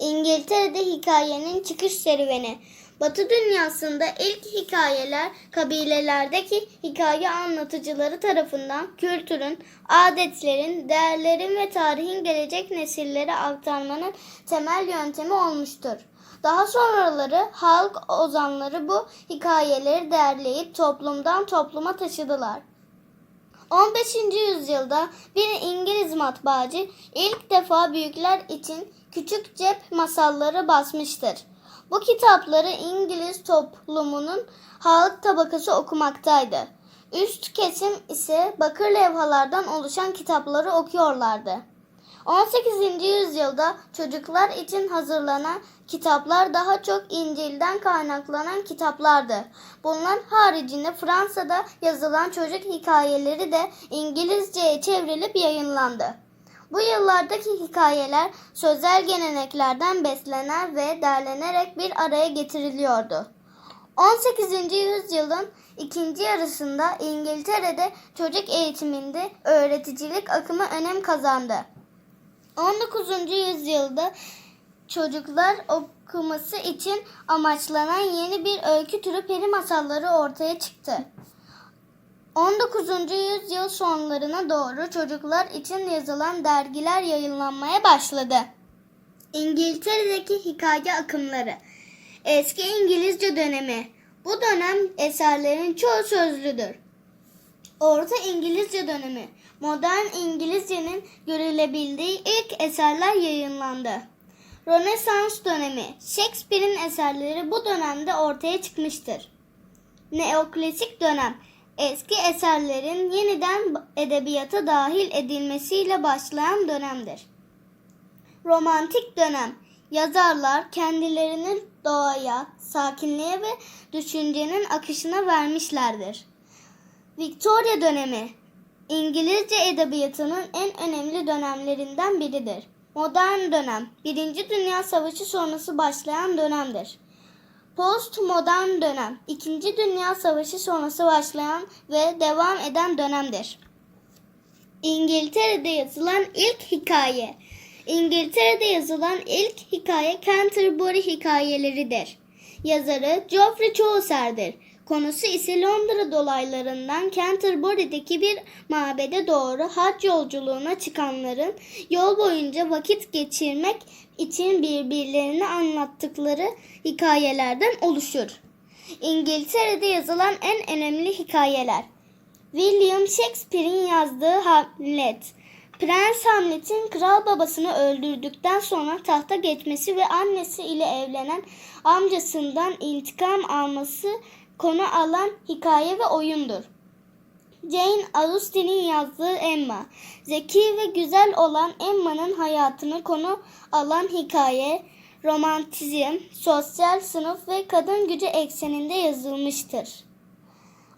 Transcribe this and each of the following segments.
İngiltere'de hikayenin çıkış serüveni. Batı dünyasında ilk hikayeler kabilelerdeki hikaye anlatıcıları tarafından kültürün, adetlerin, değerlerin ve tarihin gelecek nesillere aktarmanın temel yöntemi olmuştur. Daha sonraları halk ozanları bu hikayeleri derleyip toplumdan topluma taşıdılar. 15. yüzyılda bir İngiliz matbaacı ilk defa büyükler için küçük cep masalları basmıştır. Bu kitapları İngiliz toplumunun halk tabakası okumaktaydı. Üst kesim ise bakır levhalardan oluşan kitapları okuyorlardı. 18. yüzyılda çocuklar için hazırlanan kitaplar daha çok İncil'den kaynaklanan kitaplardı. Bunlar haricinde Fransa'da yazılan çocuk hikayeleri de İngilizceye çevrilip yayınlandı. Bu yıllardaki hikayeler sözel geleneklerden beslenen ve derlenerek bir araya getiriliyordu. 18. yüzyılın ikinci yarısında İngiltere'de çocuk eğitiminde öğreticilik akımı önem kazandı. 19. yüzyılda çocuklar okuması için amaçlanan yeni bir öykü türü peri masalları ortaya çıktı. 19. yüzyıl sonlarına doğru çocuklar için yazılan dergiler yayınlanmaya başladı. İngiltere'deki hikaye akımları Eski İngilizce dönemi Bu dönem eserlerin çoğu sözlüdür. Orta İngilizce dönemi Modern İngilizcenin görülebildiği ilk eserler yayınlandı. Rönesans dönemi Shakespeare'in eserleri bu dönemde ortaya çıkmıştır. Neoklasik dönem eski eserlerin yeniden edebiyata dahil edilmesiyle başlayan dönemdir. Romantik dönem yazarlar kendilerini doğaya, sakinliğe ve düşüncenin akışına vermişlerdir. Victoria dönemi İngilizce edebiyatının en önemli dönemlerinden biridir. Modern dönem, Birinci Dünya Savaşı sonrası başlayan dönemdir. Postmodern dönem, İkinci Dünya Savaşı sonrası başlayan ve devam eden dönemdir. İngiltere'de yazılan ilk hikaye. İngiltere'de yazılan ilk hikaye Canterbury hikayeleridir. Yazarı Geoffrey Chaucer'dir. Konusu ise Londra dolaylarından Canterbury'deki bir mabede doğru hac yolculuğuna çıkanların yol boyunca vakit geçirmek için birbirlerine anlattıkları hikayelerden oluşur. İngiltere'de yazılan en önemli hikayeler. William Shakespeare'in yazdığı Hamlet. Prens Hamlet'in kral babasını öldürdükten sonra tahta geçmesi ve annesi ile evlenen amcasından intikam alması konu alan hikaye ve oyundur. Jane Austen'in yazdığı Emma. Zeki ve güzel olan Emma'nın hayatını konu alan hikaye, romantizm, sosyal sınıf ve kadın gücü ekseninde yazılmıştır.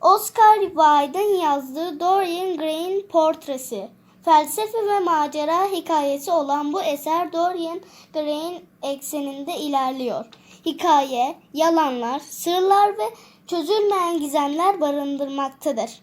Oscar Wilde'ın yazdığı Dorian Gray'in portresi. Felsefe ve macera hikayesi olan bu eser Dorian Gray'in ekseninde ilerliyor. Hikaye, yalanlar, sırlar ve çözülmeyen gizemler barındırmaktadır.